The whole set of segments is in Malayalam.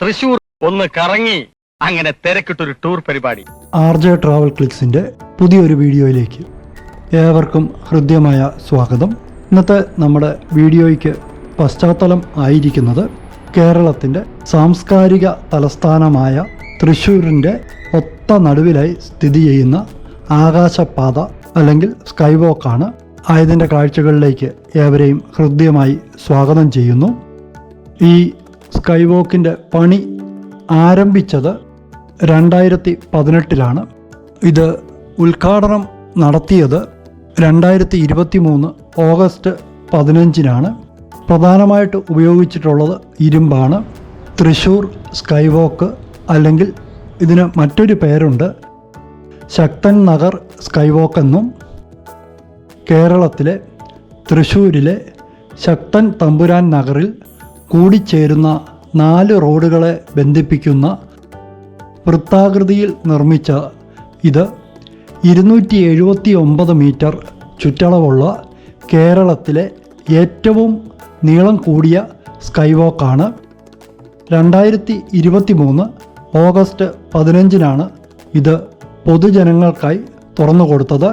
തൃശൂർ ഒന്ന് കറങ്ങി അങ്ങനെ തിരക്കിട്ടൊരു ടൂർ പരിപാടി. ആർ ജെ ട്രാവൽ ക്ലിക്സിന്റെ പുതിയൊരു വീഡിയോയിലേക്ക് ഏവർക്കും ഹൃദ്യമായ സ്വാഗതം. ഇന്നത്തെ നമ്മുടെ വീഡിയോയ്ക്ക് പശ്ചാത്തലം ആയിരിക്കുന്നത് കേരളത്തിന്റെ സാംസ്കാരിക തലസ്ഥാനമായ തൃശ്ശൂരിന്റെ ഒത്ത നടുവിലായി സ്ഥിതി ചെയ്യുന്ന ആകാശപാത അല്ലെങ്കിൽ സ്കൈ വോക്കാണ് ആയതിന്റെ കാഴ്ചകളിലേക്ക് ഏവരെയും ഹൃദ്യമായി സ്വാഗതം ചെയ്യുന്നു. ഈ സ്കൈ വോക്കിന്റെ പണി ആരംഭിച്ചത് രണ്ടായിരത്തി പതിനെട്ടിലാണ് ഇത് ഉദ്ഘാടനം നടത്തിയത് രണ്ടായിരത്തി ഇരുപത്തി മൂന്ന് ഓഗസ്റ്റ് പതിനഞ്ചിനാണ്. പ്രധാനമായിട്ട് ഉപയോഗിച്ചിട്ടുള്ളത് ഇരുമ്പാണ്. തൃശ്ശൂർ സ്കൈ വോക്ക് അല്ലെങ്കിൽ ഇതിന് മറ്റൊരു പേരുണ്ട്. ശക്തൻ നഗർ സ്കൈ വോക്ക് എന്നും കേരളത്തിലെ തൃശ്ശൂരിലെ ശക്തൻ തമ്പുരാൻ നഗറിൽ കൂടിച്ചേരുന്ന നാല് റോഡുകളെ ബന്ധിപ്പിക്കുന്ന വൃത്താകൃതിയിൽ നിർമ്മിച്ച ഇത് ഇരുന്നൂറ്റി എഴുപത്തി ഒമ്പത് മീറ്റർ ചുറ്റളവുള്ള കേരളത്തിലെ ഏറ്റവും നീളം കൂടിയ സ്കൈ വാക്കാണ് രണ്ടായിരത്തി ഇരുപത്തി മൂന്ന് ഓഗസ്റ്റ് പതിനഞ്ചിനാണ് ഇത് പൊതുജനങ്ങൾക്കായി തുറന്നു കൊടുത്തത്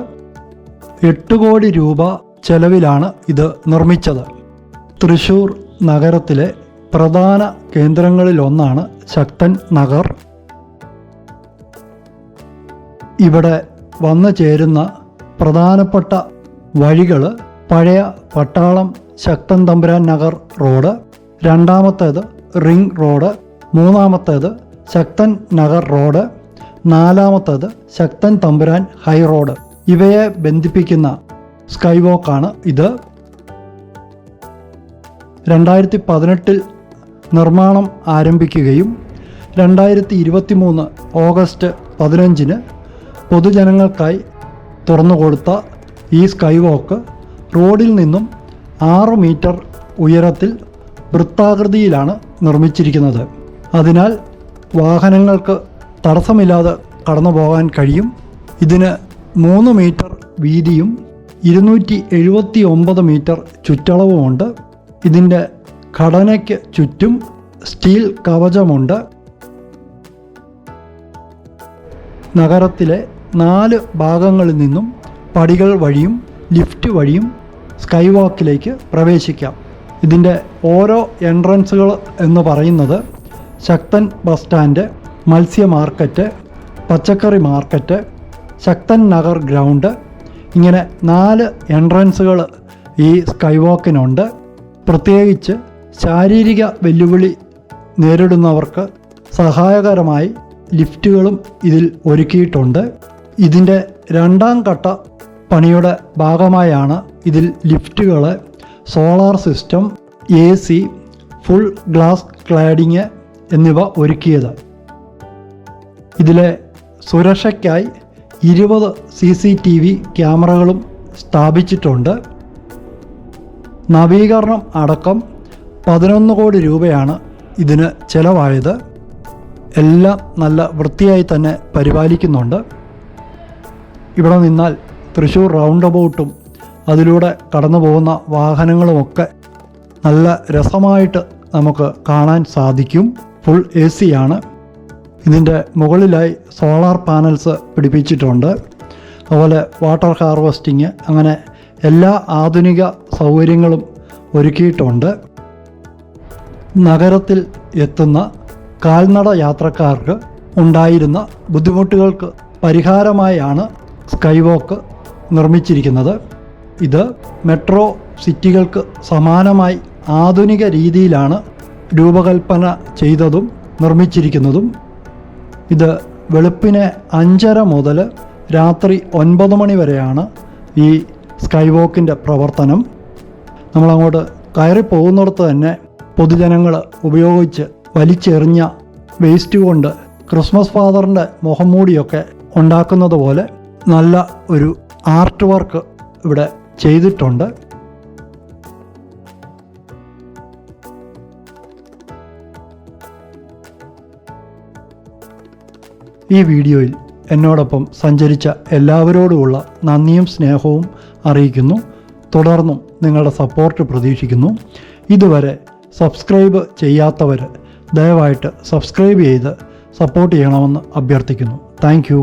എട്ട് കോടി രൂപ ചെലവിലാണ് ഇത് നിർമ്മിച്ചത്. തൃശൂർ നഗരത്തിലെ പ്രധാന കേന്ദ്രങ്ങളിലൊന്നാണ് ശക്തൻ നഗർ. ഇവിടെ വന്നു ചേരുന്ന പ്രധാനപ്പെട്ട വഴികൾ പഴയ പട്ടാളം ശക്തൻ തമ്പുരാൻ നഗർ റോഡ് രണ്ടാമത്തേത് റിംഗ് റോഡ് മൂന്നാമത്തേത് ശക്തൻ നഗർ റോഡ് നാലാമത്തേത് ശക്തൻ തമ്പുരാൻ ഹൈ റോഡ്. ഇവയെ ബന്ധിപ്പിക്കുന്ന സ്കൈ വാക്കാണ് ഇത്. രണ്ടായിരത്തി പതിനെട്ടിൽ നിർമ്മാണം ആരംഭിക്കുകയും രണ്ടായിരത്തി ഇരുപത്തി മൂന്ന് ഓഗസ്റ്റ് പതിനഞ്ചിന് പൊതുജനങ്ങൾക്കായി തുറന്നുകൊടുത്ത ഈ സ്കൈ വാക്ക് റോഡിൽ നിന്നും ആറ് മീറ്റർ ഉയരത്തിൽ വൃത്താകൃതിയിലാണ് നിർമ്മിച്ചിരിക്കുന്നത്. അതിനാൽ വാഹനങ്ങൾക്ക് തടസ്സമില്ലാതെ കടന്നു പോകാൻ കഴിയും. ഇതിന് മൂന്ന് മീറ്റർ വീതിയും ഇരുന്നൂറ്റി എഴുപത്തി ഒമ്പത് മീറ്റർ ചുറ്റളവുമുണ്ട്. ഇതിന്റെ ഘടനയ്ക്ക് ചുറ്റും സ്റ്റീൽ കവചമുണ്ട്. നഗരത്തിലെ നാല് ഭാഗങ്ങളിൽ നിന്നും പടികൾ വഴിയും ലിഫ്റ്റ് വഴിയും സ്കൈ വാക്കിലേക്ക് പ്രവേശിക്കാം. ഇതിന്റെ ഓരോ എൻട്രൻസുകൾ എന്ന് പറയുന്നത് ശക്തൻ ബസ് സ്റ്റാൻഡ് മത്സ്യ മാർക്കറ്റ് പച്ചക്കറി മാർക്കറ്റ് ശക്തൻ നഗർ ഗ്രൗണ്ട് ഇങ്ങനെ നാല് എൻട്രൻസുകൾ ഈ സ്കൈ വാക്കിനുണ്ട് പ്രത്യേകിച്ച് ശാരീരിക വെല്ലുവിളി നേരിടുന്നവർക്ക് സഹായകരമായി ലിഫ്റ്റുകളും ഇതിൽ ഒരുക്കിയിട്ടുണ്ട്. ഇതിന്റെ രണ്ടാം ഘട്ട പണിയുടെ ഭാഗമായാണ് ഇതിൽ ലിഫ്റ്റുകൾ solar system A C full glass cladding എന്നിവ ഒരുക്കിയത്. ഇതിലെ സുരക്ഷയ്ക്കായി ഇരുപത് സി സി ടി വി ക്യാമറകളും സ്ഥാപിച്ചിട്ടുണ്ട്. നവീകരണം അടക്കം പതിനൊന്ന് കോടി രൂപയാണ് ഇതിന് ചെലവായത്. എല്ലാം നല്ല വൃത്തിയായി തന്നെ പരിപാലിക്കുന്നുണ്ട്. ഇവിടെ നിന്നാൽ തൃശ്ശൂർ റൗണ്ട് അബൌട്ടും അതിലൂടെ കടന്നു പോകുന്ന വാഹനങ്ങളുമൊക്കെ നല്ല രസമായിട്ട് നമുക്ക് കാണാൻ സാധിക്കും. ഫുൾ എ സിയാണ് ഇതിന്റെ മുകളിലായി സോളാർ പാനൽസ് പിടിപ്പിച്ചിട്ടുണ്ട്. അതുപോലെ വാട്ടർ ഹാർവസ്റ്റിങ് അങ്ങനെ എല്ലാ ആധുനിക സൗകര്യങ്ങളും ഒരുക്കിയിട്ടുണ്ട്. നഗരത്തിൽ എത്തുന്ന കാൽനട യാത്രക്കാർക്ക് ഉണ്ടായിരുന്ന ബുദ്ധിമുട്ടുകൾക്ക് പരിഹാരമായാണ് സ്കൈ വോക്ക് നിർമ്മിച്ചിരിക്കുന്നത്. ഇത് മെട്രോ സിറ്റികൾക്ക് സമാനമായി ആധുനിക രീതിയിലാണ് രൂപകൽപ്പന ചെയ്തതും നിർമ്മിച്ചിരിക്കുന്നതും. ഇത് വെളുപ്പിനെ അഞ്ചര മുതൽ രാത്രി ഒൻപത് മണി വരെയാണ് ഈ സ്കൈ വോക്കിന്റെ പ്രവർത്തനം. നമ്മളങ്ങോട്ട് കയറി പോകുന്നിടത്ത് തന്നെ പൊതുജനങ്ങൾ ഉപയോഗിച്ച് വലിച്ചെറിഞ്ഞ വേസ്റ്റ് കൊണ്ട് ക്രിസ്മസ് ഫാദറിന്റെ മുഖംമൂടിയൊക്കെ ഉണ്ടാക്കുന്നത് പോലെ നല്ല ഒരു ആർട്ട് വർക്ക് ഇവിടെ ചെയ്തിട്ടുണ്ട്. ഈ വീഡിയോയിൽ എന്നോടൊപ്പം സഞ്ചരിച്ച എല്ലാവരോടുമുള്ള നന്ദിയും സ്നേഹവും അറിയിക്കുന്നു. തുടർന്നും നിങ്ങളുടെ സപ്പോർട്ട് പ്രതീക്ഷിക്കുന്നു. ഇതുവരെ സബ്സ്ക്രൈബ് ചെയ്യാത്തവർ ദയവായിട്ട് സബ്സ്ക്രൈബ് ചെയ്ത് സപ്പോർട്ട് ചെയ്യണമെന്ന് അഭ്യർത്ഥിക്കുന്നു. താങ്ക്